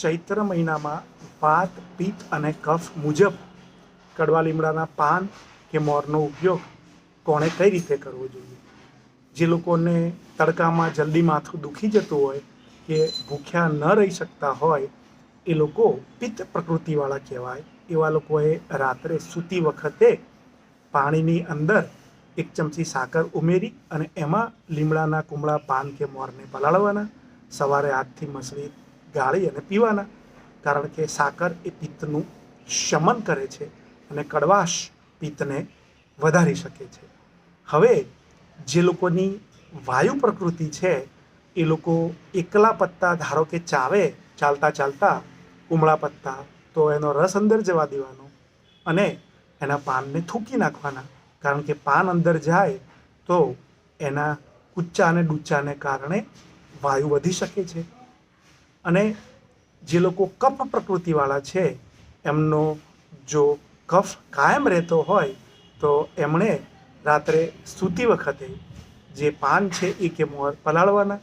ચૈત્ર મહિનામાં વાત પિત્ત અને કફ મુજબ કડવા લીમડાના પાન કે મોરનો ઉપયોગ કોણે કઈ રીતે કરવો જોઈએ? જે લોકોને તડકામાં જલ્દી માથું દુખી જતું હોય કે ભૂખ્યા ન રહી શકતા હોય, એ લોકો પિત્ત પ્રકૃતિવાળા કહેવાય. એવા લોકોએ રાત્રે સૂતી વખતે પાણીની અંદર એક ચમચી સાકર ઉમેરી અને એમાં લીમડાના કુમળા પાન કે મોરને પલાળવાના. સવારે હાથથી મસળી ગાળી અને પીવાના. કારણ કે સાકર એ પિત્તનું શમન કરે છે અને કડવાશ પિત્તને વધારી શકે છે. હવે જે લોકોની વાયુ પ્રકૃતિ છે, એ લોકો એકલા પત્તા ધારો કે ચાવે, ચાલતા ચાલતા કુમળા પત્તા, તો એનો રસ અંદર જવા દેવાનો અને એના પાનને થૂકી નાખવાના. કારણ કે પાન અંદર જાય, તો એના કુચ્ચા અને ડૂચાને કારણે વાયુ વધી શકે છે. અને જે લોકો કફ પ્રકૃતિવાળા છે, એમનો જો કફ કાયમ રહેતો હોય, તો એમણે રાત્રે સૂતી વખતે જે પાન છે એ કે મોર પલાળવાના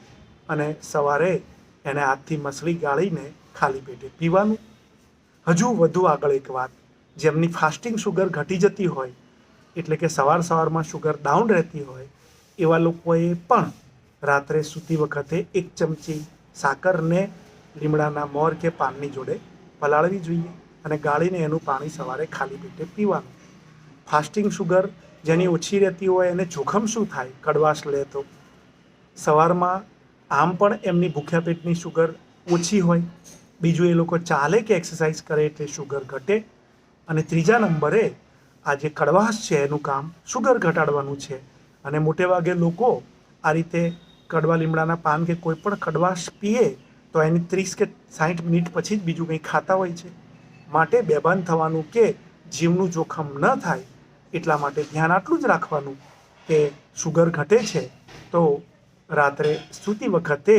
અને સવારે એને હાથથી મસળી ગાળીને ખાલી પેટે પીવાનું. હજુ વધુ આગળ એક વાત, જેમની ફાસ્ટિંગ શુગર ઘટી જતી હોય, એટલે કે સવાર સવારમાં શુગર ડાઉન રહેતી હોય, એવા લોકોએ પણ રાત્રે સૂતી વખતે એક ચમચી સાકરને લીમડાના મોર કે પાનની જોડે પલાળવી જોઈએ અને ગાળીને એનું પાણી સવારે ખાલી પેટે પીવાનું. ફાસ્ટિંગ શુગર જેની ઓછી રહેતી હોય એને જોખમ શું થાય, કડવાશ લે તો? સવારમાં આમ પણ એમની ભૂખ્યા પેટની શુગર ઓછી હોય. બીજું એ લોકો ચાલે કે એક્સરસાઇઝ કરે એટલે શુગર ઘટે. અને ત્રીજા નંબરે આ જે કડવાશ છે એનું કામ શુગર ઘટાડવાનું છે. અને મોટે ભાગે લોકો આ રીતે કડવા લીમડાના પાન કે કોઈ પણ કડવાશ પીએ તો એની ત્રીસ કે સાઠ મિનિટ પછી જ બીજું કંઈ ખાતા હોય છે. માટે બેભાન થવાનું કે જીવનું જોખમ ન થાય એટલા માટે ધ્યાન આટલું જ રાખવાનું કે શુગર ઘટે છે તો રાત્રે સૂતી વખતે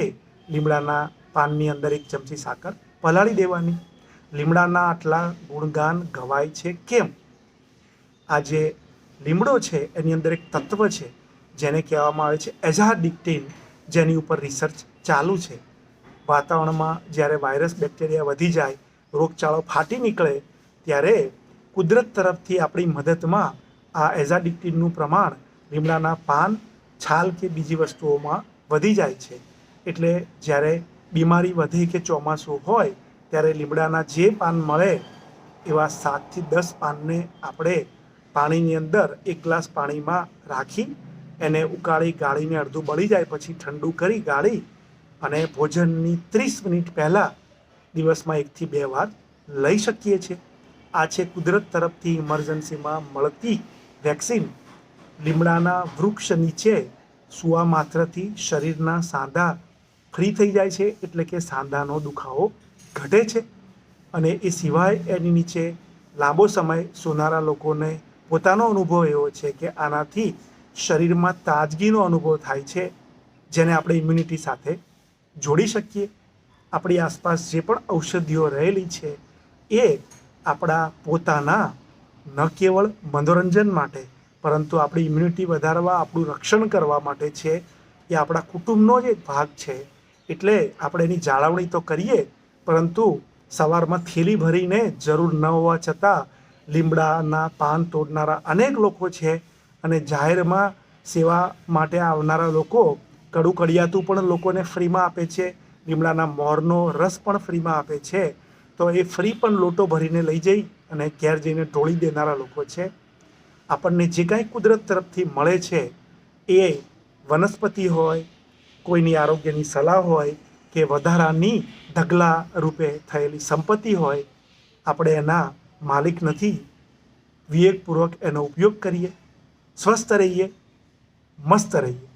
લીમડાના પાનની અંદર એક ચમચી સાકર પલાળી દેવાની. લીમડાના આટલા ગુણગાન ગવાય છે કેમ? આ જે લીમડો છે એની અંદર એક તત્વ છે જેને કહેવામાં આવે છે એઝાડિક્ટિન, જેની ઉપર રિસર્ચ ચાલુ છે. વાતાવરણમાં જ્યારે વાયરસ બેક્ટેરિયા વધી જાય, રોગચાળો ફાટી નીકળે, ત્યારે કુદરત તરફથી આપણી મદદમાં આ એઝાડિક્ટિનનું પ્રમાણ લીમડાના પાન, છાલ કે બીજી વસ્તુઓમાં વધી જાય છે. એટલે જ્યારે બીમારી વધે કે ચોમાસું હોય, ત્યારે લીમડાના જે પાન મળે, એવા સાતથી દસ પાનને આપણે પાણીની અંદર એક ગ્લાસ પાણીમાં રાખી, એને ઉકાળી, ગાળીને અડધું બળી જાય, પછી ઠંડુ કરી, ગાળી અને ભોજનની ત્રીસ મિનિટ પહેલાં દિવસમાં એકથી બે વાર લઈ શકીએ છીએ. આ છે કુદરત તરફથી ઇમરજન્સીમાં મળતી વેક્સિન. લીમડાના વૃક્ષ નીચે સુવા માત્રથી શરીરના સાંધા ફ્રી થઈ જાય છે, એટલે કે સાંધાનો દુખાવો ઘટે છે. અને એ સિવાય એની નીચે લાંબો સમય સોનારા લોકોને પોતાનો અનુભવ એવો છે કે આનાથી શરીરમાં તાજગીનો અનુભવ થાય છે, જેને આપણે ઇમ્યુનિટી સાથે જોડી શકીએ. આપણી આસપાસ જે પણ ઔષધિઓ રહેલી છે, એ આપણા પોતાના ન કેવળ મનોરંજન માટે, પરંતુ આપણી ઇમ્યુનિટી વધારવા, આપણું રક્ષણ કરવા માટે છે, એ આપણા કુટુંબનો જ એક ભાગ છે. એટલે આપણે એની જાળવણી તો કરીએ, પરંતુ સવારમાં થેલી ભરીને જરૂર ન હોવા છતાં લીમડાના, પાન તોડનારા અનેક લોકો છે અને જાહેરમાં સેવા માટે આવનારા લોકો કડું કડિયાતું પણ લોકોને ફ્રીમાં આપે છે. લીમડાના મોરનો રસ પણ ફ્રીમાં આપે છે. તો એ ફ્રી પણ લોટો ભરીને લઈ જઈ અને ઘેર જઈને ઢોળી દેનારા લોકો છે. આપણને જે કાંઈ કુદરત તરફથી મળે છે એ વનસ્પતિ હોય, કોઈની આરોગ્યની સલાહ હોય કે વધારાની ઢગલા રૂપે થયેલી સંપત્તિ હોય, આપણે એના માલિક નથી. વિવેકપૂર્વક એનો ઉપયોગ કરીએ, સ્વસ્થ રહીએ, મસ્ત રહીએ.